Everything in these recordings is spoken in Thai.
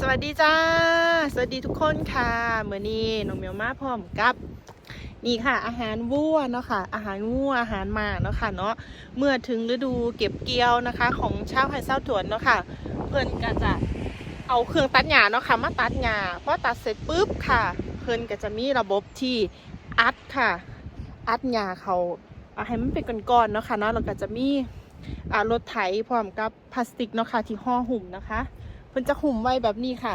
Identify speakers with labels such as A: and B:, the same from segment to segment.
A: สวัสดีจ้า สวัสดีทุกคนค่ะเมื่อนี้น้องเมียวมาพร้อมกับนี่ค่ะ อาหารวัวเนาะค่ะ อาหารวัวอาหารมาเนาะค่ะเนาะเมื่อถึงฤดูเก็บเกี่ยวนะคะ ของชาวไฮเซาถวนเนาะค่ะ เพิ่อนก็จะเอาเครื่องตัดหญ้าเนาะค่ะมาตัดหญ้าพอตัดเสร็จปุ๊บค่ะ เพิ่อนก็จะมีระบบที่อัดค่ะ อัดหญ้าเขาเอาให้มันเป็นก้อนๆเนาะค่ะเนาะแล้วก็จะมีรถไถพร้อมกับพลาสติกเนาะค่ะที่ห่อหุ้มนะคะ เพิ่นจะหุ่มไว้แบบนี้ค่ะ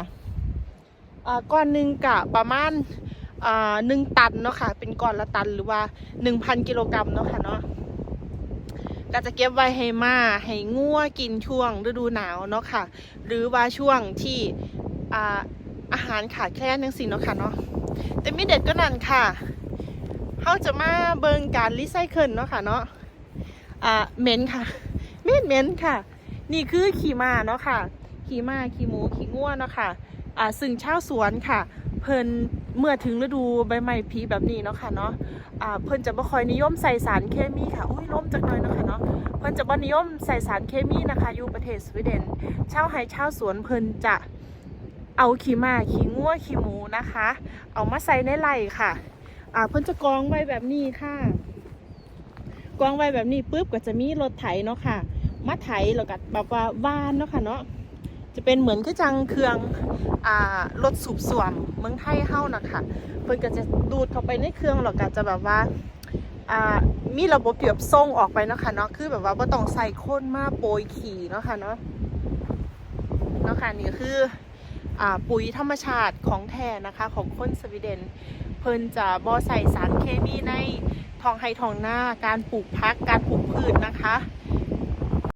A: อ่าก้อนหนึ่งกะประมาณอ่าหนึ่งตันเนาะค่ะ เป็นก้อนละตันหรือว่าหนึ่งพันกิโลกรัมเนาะค่ะเนาะก็จะเก็บไว้ให้มาให้งัวกินช่วงฤดูหนาวเนาะค่ะ หรือว่าช่วงที่อ่าอาหารขาดแคลนทั้งสิ้นเนาะค่ะเนาะแต่ไมีเด็ดก็นั่นค่ะเขาจะมาเบิงการรีไซเคิลเนาะค่ะเนาะอ่าเหม็นค่ะเม็นเหม็นค่ะ นี่คือขี่มาเนาะค่ะ ขี่ม้าขี่หมูขี่ง่วเนาะค่ะอ่าซึ่งชาวสวนค่ะ เพิ่นเมื่อถึงฤดูใบไม้ผลิแบบนี้เนาะค่ะเนาะอ่าเพิ่นจะบ่ค่อยนิยมใส่สารเคมีค่ะอุ้ยล้มจักหน่อยเนาะค่ะเนาะเพิ่นจะบ่นิยมใส่สารเคมีนะคะอยู่ประเทศสวีเดนชาวไร่ชาวสวนเพิ่นจะเอาขี้ม้าขี้งัวขี้หมูนะคะ เอามาใส่ในไร่ค่ะอ่าเพิ่นจะกองไว้แบบนี้ค่ะกองไว้แบบนี้ปุ๊บก็จะมีรถไถเนาะค่ะมาไถแล้วก็แบบว่าว่านเนาะค่ะเนาะ จะเป็นเหมือนคือจังเครื่องอ่ารถสูบสวมเมืองไทยเฮานะคะเพิ่นก็จะดูดเข้าไปในเครื่องแล้วก็จะแบบว่าอ่ามีระบบเดียบส่งออกไปนะคะเนาะคือแบบว่าบ่ต้องใส่คนมาโปรยขี่เนาะค่ะเนาะเนาะค่ะนี่คืออ่าปุ๋ยธรรมชาติของแท้นะคะของคนสวีเดน เพิ่นจะบ่ใส่สารเคมีในท้องไร่ท้องหน้าการปลูกพักการปลูกพืชนะคะ